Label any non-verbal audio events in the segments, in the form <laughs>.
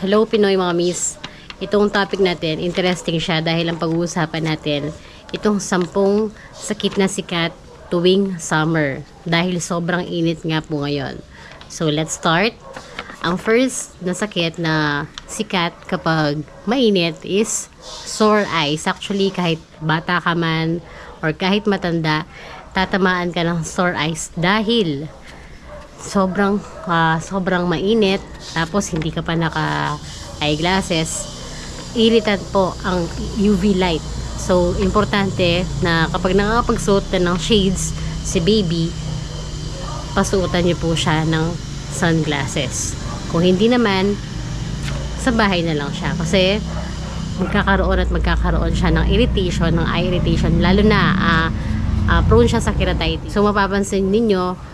Hello Pinoy mga miss. Itong topic natin, interesting siya dahil ang pag-uusapan natin, itong sampung sakit na sikat tuwing summer dahil sobrang init nga po ngayon. So let's start. Ang first na sakit na sikat kapag mainit is sore eyes. Actually, kahit bata ka man or kahit matanda, tatamaan ka ng sore eyes dahil sobrang ah, sobrang mainit. Tapos hindi ka pa naka eyeglasses. Irritant po ang UV light. So importante na kapag nakakapagsuot na ng shades si baby pasuotan niyo po siya ng sunglasses. Kung hindi naman sa bahay na lang siya. Kasi magkakaroon at magkakaroon siya ng irritation, ng eye irritation. Lalo na ah, ah, prone siya sa keratitis. So mapapansin ninyo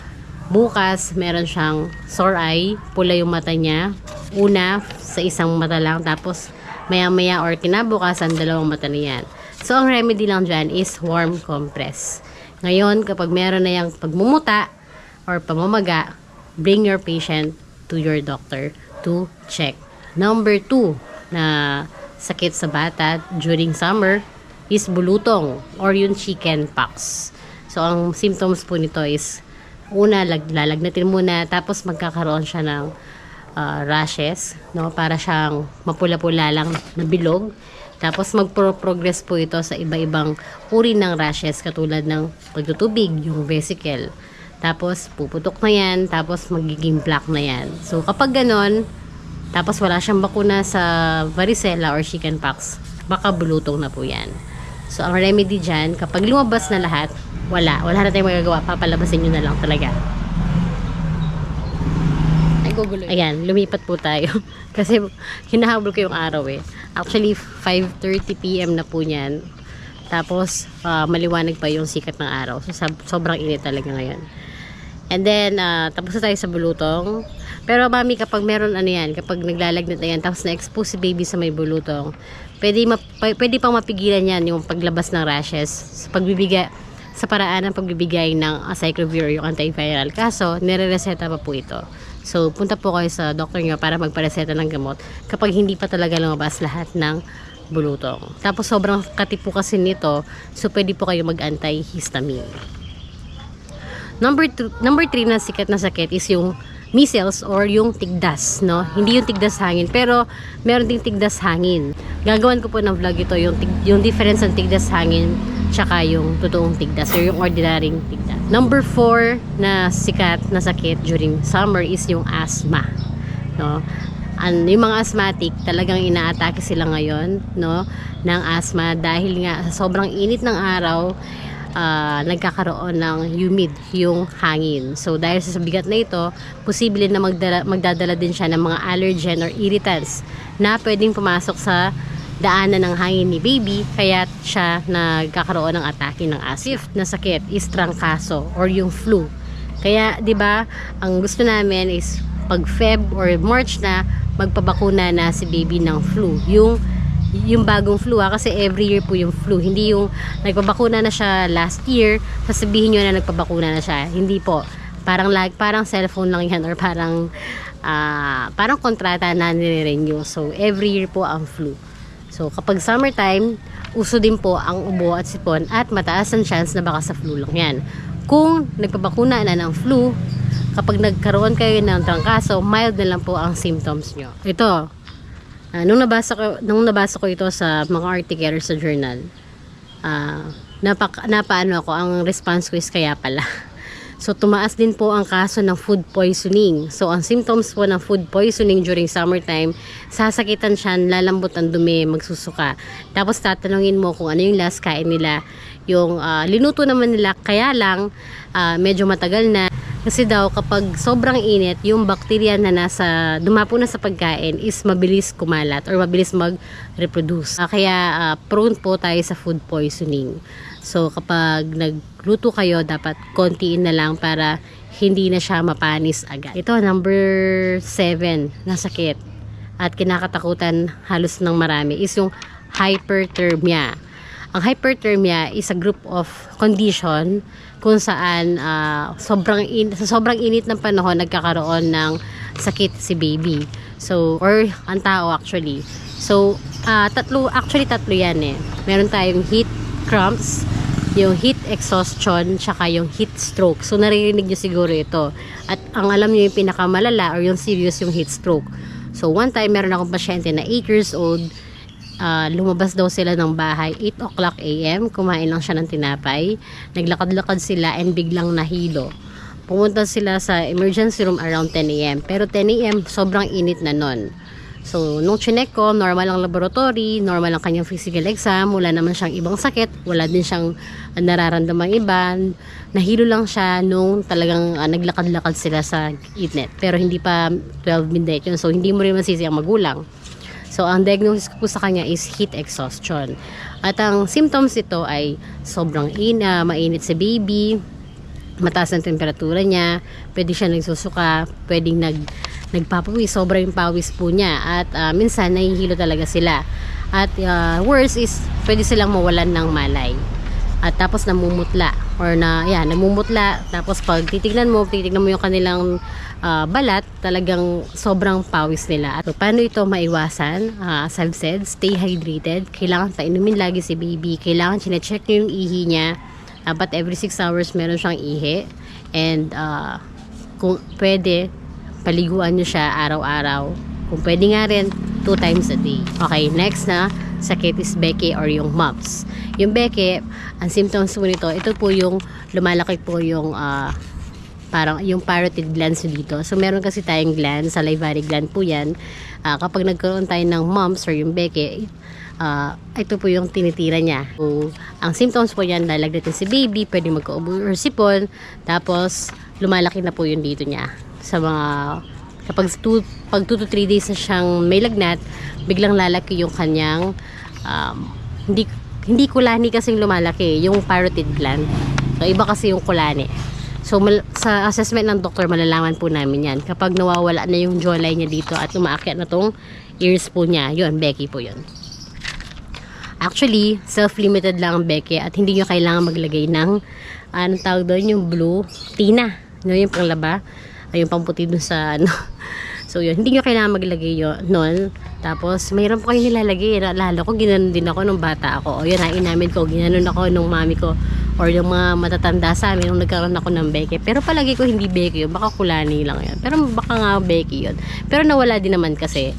bukas meron siyang sore eye, pula yung mata niya. Una, sa isang mata lang, tapos maya-maya or kinabukasan, dalawang mata na yan. So, ang remedy lang dyan is warm compress. Ngayon, kapag meron na yung pagmumuta or pamamaga, bring your patient to your doctor to check. Number two na sakit sa bata during summer is bulutong or yung chicken pox. So, ang symptoms po nito is una lag, lalagnatin muna tapos magkakaroon siya ng ah, rashes no? Para siyang mapula-pula lang na bilog tapos magpro-progress po ito sa iba-ibang uri ng rashes katulad ng pagtutubig yung vesicle. Tapos puputok na yan tapos magiging black na yan. So kapag ganon tapos wala siyang bakuna sa varicella or chickenpox baka bulutong na po yan so ang remedy dyan kapag lumabas na lahat wala. Wala na tayong magagawa. Papalabasin nyo na lang talaga. Ay, gugulo. Ayan, lumipat po tayo. <laughs> Kasi hinahabol ko yung araw eh. Actually, 5.30pm na po niyan. Tapos, ah, maliwanag pa yung sikat ng araw. So, sobrang init talaga ngayon. And then, ah, tapos na tayo sa bulutong. Pero mami, kapag meron ano yan, kapag naglalagnat na yan, tapos na-expose si baby sa may bulutong, pwede, ma- pwede pang mapigilan yan yung paglabas ng rashes sa pagbibigay sa paraan ng pagbibigay ng acyclovir yung antiviral. Kaso, nire-reseta pa po ito. So, punta po kayo sa doctor nyo para magpareseta ng gamot kapag hindi pa talaga lumabas lahat ng bulutong. Tapos, sobrang katip po kasi nito, so pwede po kayo mag-antihistamine. Number two, number three na sikat na sakit is yung measles or yung tigdas, no? Hindi yung tigdas hangin, pero meron ding tigdas hangin. Gagawan ko po ng vlog ito, yung, tig, yung difference ng tigdas hangin tsaka yung totoong tigdas or yung ordinaryong tigdas. Number four na sikat na sakit during summer is yung asthma, no? An, yung mga asthmatic, talagang inaatake sila ngayon, no? Ng asthma dahil nga sobrang init ng araw, ah, nagkakaroon ng humid yung hangin. So dahil sa bigat na ito, posible na magdala, magdadala din siya ng mga allergen or irritants na pwedeng pumasok sa daanan ng hangin ni baby kaya siya nagkakaroon ng atake ng asif na sakit is trangkaso or yung flu. Kaya 'di ba, ang gusto namin is pag Feb or March na magpabakuna na si baby ng flu. Yung yung bagong flu ha, kasi every year po yung flu. Hindi yung nagpabakuna na siya last year, sasabihin nyo na nagpabakuna na siya. Hindi po. Parang lag, parang cellphone lang yan or parang ah, parang kontrata na nire-renew. So every year po ang flu. So kapag summertime, uso din po ang ubo at sipon at mataas ang chance na baka sa flu lang yan. Kung nagpabakuna na ng flu, kapag nagkaroon kayo ng trangkaso, mild na lang po ang symptoms nyo. Ito, Ah, nung nabasa ko nung nabasa ko ito sa mga article sa journal, ah napak napaano ako ang response ko is kaya pala. <laughs> So tumaas din po ang kaso ng food poisoning. So ang symptoms po ng food poisoning during summertime, sasakitan siya, lalambot ang dumi, magsusuka. Tapos tatanungin mo kung ano yung last kain nila. Yung ah, linuto naman nila, kaya lang ah, medyo matagal na. Kasi daw kapag sobrang init, yung bakterya na nasa dumapo na sa pagkain is mabilis kumalat or mabilis mag-reproduce. Ah, kaya ah, prone po tayo sa food poisoning. So kapag nagluto kayo, dapat kontiin na lang para hindi na siya mapanis agad. Ito, number 7 na sakit at kinakatakutan halos ng marami is yung hyperthermia. Ang hyperthermia is a group of condition kung saan ah, sobrang in, sa sobrang init ng panahon nagkakaroon ng sakit si baby. So, or ang tao actually. So, ah, tatlo, actually tatlo yan eh. Meron tayong heat cramps, yung heat exhaustion, tsaka yung heat stroke. So, naririnig nyo siguro ito. At ang alam nyo yung pinakamalala or yung serious yung heat stroke. So, one time, meron akong pasyente na 8 years old, Ah, lumabas daw sila ng bahay 8 o'clock a.m. Kumain lang siya ng tinapay. Naglakad-lakad sila and biglang nahilo. Pumunta sila sa emergency room around 10 a.m. Pero 10 a.m. sobrang init na nun. So, nung chinek ko, normal ang laboratory, normal ang kanyang physical exam, wala naman siyang ibang sakit, wala din siyang nararamdamang iba. Nahilo lang siya nung talagang ah, naglakad-lakad sila sa init. Pero hindi pa 12 midnight yun, so hindi mo rin masisi ang magulang. So, ang diagnosis ko po sa kanya is heat exhaustion. At ang symptoms ito ay sobrang ina, mainit sa baby, mataas ang temperatura niya, pwede siya nagsusuka, pwedeng nag, nagpapawis, sobra yung pawis po niya. At ah, minsan, nahihilo talaga sila. At ah, worse is, pwede silang mawalan ng malay. At tapos namumutla or na yeah, namumutla tapos pag titignan mo, titignan mo yung kanilang ah, balat, talagang sobrang pawis nila. At paano ito maiwasan? Ah, as I've said, stay hydrated. Kailangan painumin lagi si baby. Kailangan chinecheck nyo yung ihi niya. Dapat every 6 hours meron siyang ihi. And ah, kung pwede, paliguan nyo siya araw-araw. Kung pwede nga rin, 2 times a day. Okay, next na sakit is beke or yung mumps. Yung beke, ang symptoms po nito, ito po yung lumalaki po yung ah, parang yung parotid glands dito. So, meron kasi tayong gland, salivary gland po yan. Ah, kapag nagkaroon tayo ng mumps or yung beke, ah, ito po yung tinitira niya. So, ang symptoms po yan, lalagdatin si baby, pwede magkaubo or sipon, tapos lumalaki na po yung dito niya. Sa mga, kapag 2 pag 2 to 3 days na siyang may lagnat, biglang lalaki yung kanyang, um, hindi, hindi kulani kasing lumalaki, yung parotid gland. So, iba kasi yung kulani. So, mal- sa assessment ng doktor, malalaman po namin yan. Kapag nawawala na yung jawline niya dito at umaakyat na tong ears po niya, yun, Becky po yun. Actually, self-limited lang ang Becky at hindi nyo kailangan maglagay ng, anong tawag doon, yung blue, tina. No, yung panglaba. Ay, yung pamputi dun sa, <laughs> ano. So, yun, hindi nyo kailangan maglagay yun, nun. Tapos, mayroon po kayo nilalagay. Lalo ko, ginanon din ako nung bata ako. O, yun, hain namin ko, ginanon ako nung mami ko or yung mga matatanda sa amin nung nagkaroon ako ng beke. Pero palagi ko hindi beke yun. Baka kulani lang yan. Pero baka nga beke yun. Pero nawala din naman kasi.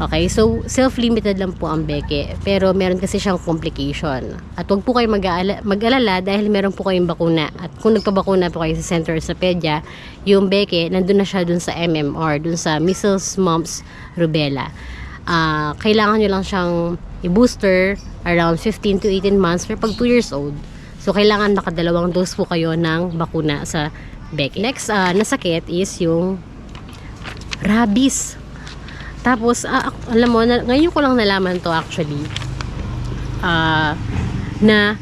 Okay, so self-limited lang po ang beke. Pero meron kasi siyang complication. At huwag po kayo mag-aala- mag-alala dahil meron po kayong bakuna. At kung nagpabakuna po kayo sa center sa pedya, yung beke, nandun na siya dun sa MMR, dun sa measles, mumps, rubella. Ah, kailangan nyo lang siyang i-booster around 15 to 18 months or pag 2 years old. So, kailangan nakadalawang dose po kayo ng bakuna sa beke. Next ah, na sakit is yung rabies. Tapos, ak- alam mo, na, ngayon ko lang nalaman to actually, ah, na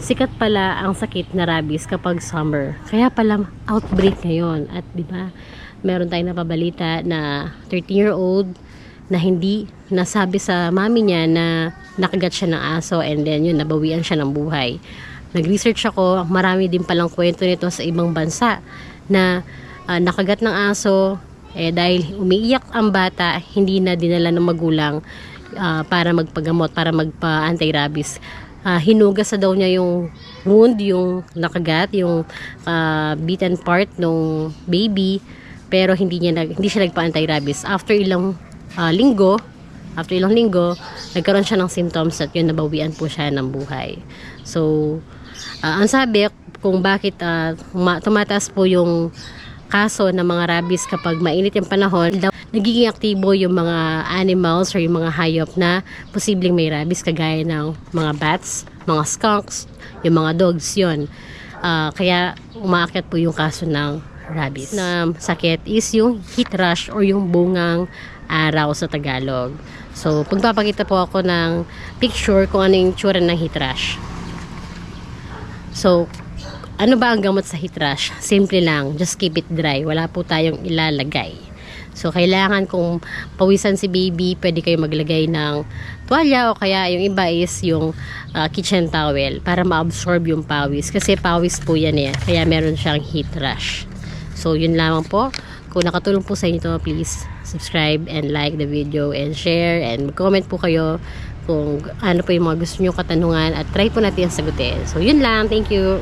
sikat pala ang sakit na rabies kapag summer. Kaya pala outbreak ngayon. At di ba, meron tayong napabalita na 13-year-old na hindi nasabi sa mami niya na nakagat siya ng aso and then yun, nabawian siya ng buhay. Nag-research ako, marami din palang kwento nito sa ibang bansa na ah, nakagat ng aso, eh dahil umiiyak ang bata, hindi na dinala ng magulang ah, para magpagamot, para magpa-anti-rabies. Ah, hinugas sa daw niya yung wound, yung nakagat, yung ah, beaten part ng baby, pero hindi niya nag, hindi siya nagpa-anti-rabies. After ilang ah, linggo, after ilang linggo, nagkaroon siya ng symptoms at yun nabawian po siya ng buhay. So, ah, ang sabi kung bakit uma- tumataas po yung kaso ng mga rabies kapag mainit yung panahon, nagiging aktibo yung mga animals or yung mga hayop na posibleng may rabies kagaya ng mga bats, mga skunks, yung mga dogs, yon kaya umaakyat po yung kaso ng rabies. Na sakit is yung heat rash or yung bungang araw sa Tagalog. So, pagpapakita po ako ng picture kung ano yung tsura ng heat rash. So, ano ba ang gamot sa heat rash? Simple lang, just keep it dry. Wala po tayong ilalagay. So, kailangan kung pawisan si baby, pwede kayo maglagay ng tuwalya o kaya yung iba is yung ah, kitchen towel para ma-absorb yung pawis. Kasi pawis po yan eh. Kaya meron siyang heat rash. So, yun lamang po. Kung nakatulong po sa inyo to, please subscribe and like the video and share and comment po kayo kung ano po yung mga gusto nyo katanungan at try po natin sagutin. So, yun lang. Thank you.